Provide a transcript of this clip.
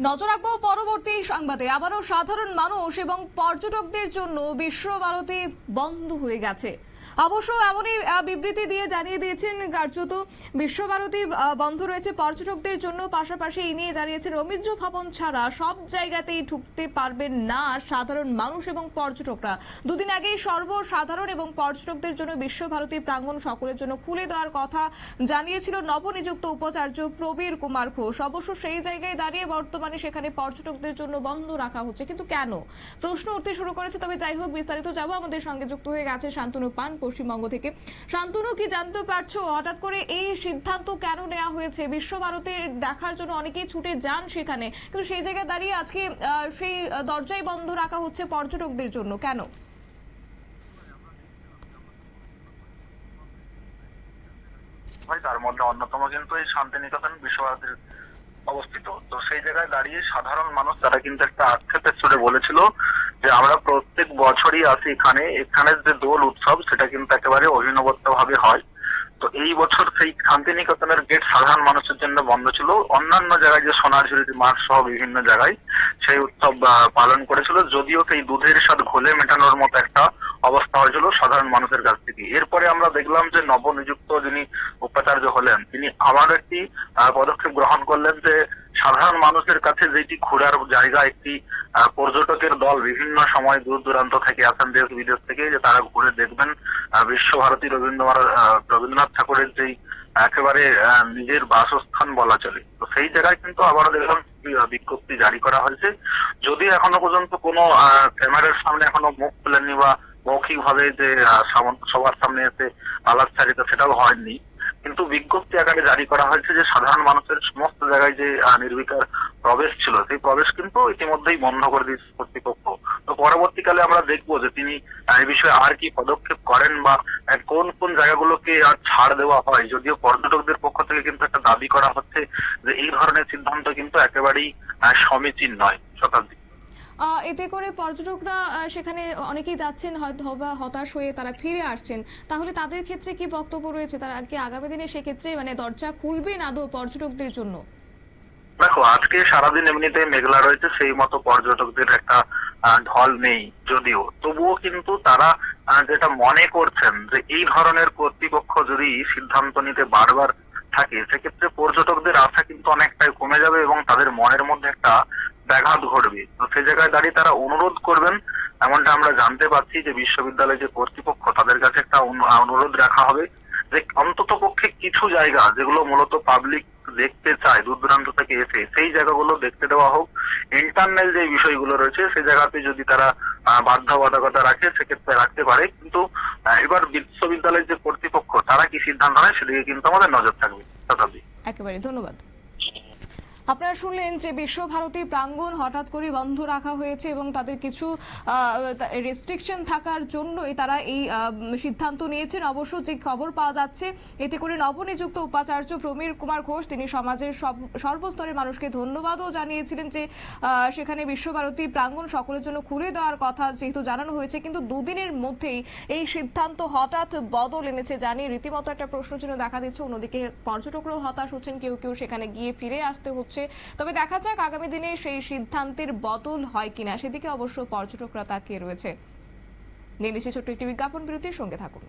নজর রাখব পরবর্তী সংবাদে। আবারও সাধারণ মানুষ এবং পর্যটকদের জন্য বিশ্বভারতী বন্ধ হয়ে গেছে। অবশ্য এমনই বিবৃতি দিয়ে জানিয়ে দিয়েছেন কার্যত বিশ্বভারতী বন্ধ রয়েছে। পর্যটকদের জন্য পাশাপাশি এই নিয়ে জানিয়েছেন রবীন্দ্র ভবন ছাড়া সব জায়গাতেই ঢুকতে পারবেন না সাধারণ মানুষ এবং পর্যটকরা। দুদিন আগেই সর্বসাধারণ এবং পর্যটকদের জন্য বিশ্বভারতী প্রাঙ্গণ সকলের জন্য খুলে দেওয়ার কথা জানিয়েছিল নবনিযুক্ত উপাচার্য প্রবীর কুমার ঘোষ। অবশ্য সেই জায়গায় দাঁড়িয়ে বর্তমানে সেখানে পর্যটকদের জন্য বন্ধ রাখা হচ্ছে। কিন্তু কেন? প্রশ্ন উঠতে শুরু করেছে, তবে যাই হোক, বিস্তারিত যাব। আমাদের সঙ্গে যুক্ত হয়ে গেছে শান্তনু পান পশ্চিমবঙ্গ থেকে। শান্তনু, কি জানতে পারছ? হঠাৎ করে এই সিদ্ধান্ত কেন নেওয়া হয়েছে? বিশ্বভারতীর দেখার জন্য অনেকেই ছুটে যান সেখানে। কিন্তু সেই জায়গায় দাঁড়িয়ে আজকে সেই দরজাই বন্ধ রাখা হচ্ছে পর্যটকদের জন্য। কেন? হয় তার মধ্যে অন্যতম কিন্তু এই শান্তিনিকেতন বিশ্বভারতীর অবস্থিত। তো সেই জায়গায় দাঁড়িয়ে সাধারণ মানুষ, তারা কিন্তু একটা আক্ষেপের সুরে বলেছিল যে আমরা প্রত্যেক বছরই আসি এখানে এখানের যে দোল উৎসব, সেটা কিন্তু একেবারে অভিনবত্ব ভাবে হয়। তো এই বছর সেই শান্তিনিকেতনের গেট সাধারণ মানুষের জন্য বন্ধ ছিল। অন্যান্য জায়গায় যে সোনাঝুরি মাঠ সহ বিভিন্ন জায়গায় সেই উৎসব পালন করেছিল। যদিও সেই দুধের সাথে ঘোলে মেটানোর মতো একটা অবস্থা হয়েছিল সাধারণ মানুষের কাছ থেকে। এরপরে আমরা দেখলাম যে নবনিযুক্ত যিনি উপাচার্য হলেন, তিনি আবার একটি পদক্ষেপ গ্রহণ করলেন যে সাধারণ মানুষের কাছে যেটি ঘোরার জায়গা, একটি পর্যটকের দল বিভিন্ন সময় দূর দূরান্ত থেকে আসেন, দেশ বিদেশ থেকে যে তারা ঘুরে দেখবেন। বিশ্বভারতী রবীন্দ্রনাথ রবীন্দ্রনাথ ঠাকুরের যেই একেবারে নিজের বাসস্থান বলা চলে, তো সেই জায়গায় কিন্তু আবারও দেখলাম বিজ্ঞপ্তি জারি করা হয়েছে। যদি এখনও পর্যন্ত কোনো ক্যামেরার সামনে এখনও মুখ খুলেননি বা মৌখিক ভাবে যে সবার সামনে এসে আলাপচারিতা সেটাও হয়নি। কিন্তু বিজ্ঞপ্তি আকারে জারি করা হয়েছে যে সাধারণ মানুষের সমস্ত জায়গায় যে নির্বিকার প্রবেশ ছিল, সেই প্রবেশ কিন্তু ইতিমধ্যেই বন্ধ করে দিয়েছে কর্তৃপক্ষ। তো পরবর্তীকালে আমরা দেখব যে তিনি এই বিষয়ে আর কি পদক্ষেপ করেন বা কোন কোন জায়গাগুলোকে আর ছাড় দেওয়া হয়। যদিও পর্যটকদের পক্ষ থেকে কিন্তু একটা দাবি করা হচ্ছে যে এই ধরনের সিদ্ধান্ত কিন্তু একেবারেই সমীচীন নয় শতাব্দী এতে করে পর্যটকরা সেখানে অনেকেই যাচ্ছেন হতাশ হয়ে তারা ফিরে আসছেন। তাহলে তাদের ক্ষেত্রে কি বক্তব্য রয়েছে? তারা কি আগামী দিনে সেক্ষেত্রে মানে দরজা খুলবেন আদৌ পর্যটকদের জন্য? দেখো, আজকে সারাদিন এমনিতে মেঘলা রয়েছে, সেই মতো পর্যটকদের একটা ঢল নেই যদিও। তবুও কিন্তু তারা যেটা মনে করছেন যে এই ধরনের কর্তৃপক্ষ যদি সিদ্ধান্ত নিতে বারবার থাকে, সেক্ষেত্রে পর্যটকদের আশা কিন্তু অনেকটাই কমে যাবে এবং তাদের মনের মধ্যে একটা ব্যাঘাত ঘটবে। তো সেই জায়গায় দাঁড়িয়ে তারা অনুরোধ করবেন, এমনটা আমরা জানতে পারছি যে বিশ্ববিদ্যালয়ের যে কর্তৃপক্ষ, তাদের কাছে একটা অনু- অনুরোধ রাখা হবে যে অন্তত পক্ষে কিছু জায়গা, যেগুলো মূলত পাবলিক দেখতে চায় দূর দূরান্ত থেকে এসে, সেই জায়গাগুলো দেখতে দেওয়া হোক। ইন্টারনাল যে বিষয়গুলো রয়েছে সেই জায়গাতে যদি তারা বাধ্যবাধকতা রাখে, সেক্ষেত্রে রাখতে পারে। কিন্তু এবার বিশ্ববিদ্যালয়ের যে কর্তৃপক্ষ, তারা কি সিদ্ধান্ত নেয়, সেদিকে কিন্তু আমাদের নজর থাকবে। শতাব্দী একেবারে, ধন্যবাদ। আপনারা শুনলেন যে বিশ্বভারতী প্রাঙ্গণ হঠাৎ করে বন্ধ রাখা হয়েছে এবং তাদের কিছু রেস্ট্রিকশন থাকার জন্যই তারা এই সিদ্ধান্ত নিয়েছেন। অবশ্য যে খবর পাওয়া যাচ্ছে, এতে করে নবনিযুক্ত উপাচার্য প্রমীর কুমার ঘোষ তিনি সমাজের সর্বস্তরের মানুষকে ধন্যবাদও জানিয়েছিলেন যে সেখানে বিশ্বভারতী প্রাঙ্গণ সকলের জন্য খুলে দেওয়ার কথা যেহেতু জানানো হয়েছে, কিন্তু দুদিনের মধ্যেই এই সিদ্ধান্ত হঠাৎ বদল এনেছে জানিয়ে রীতিমতো একটা প্রশ্নচিহ্ন দেখা দিচ্ছে। অন্যদিকে পর্যটকরাও হতাশ হচ্ছেন, কেউ কেউ সেখানে গিয়ে ফিরে আসতে হচ্ছে। তবে দেখা যাক আগামী দিনে সেই সিদ্ধান্তের বদল হয় কিনা। সেদিকে অবশ্য পর্যটকরা তাকিয়ে রয়েছে। নিয়ে ছোট্ট একটি বিজ্ঞাপন বিরতির সঙ্গে থাকুন।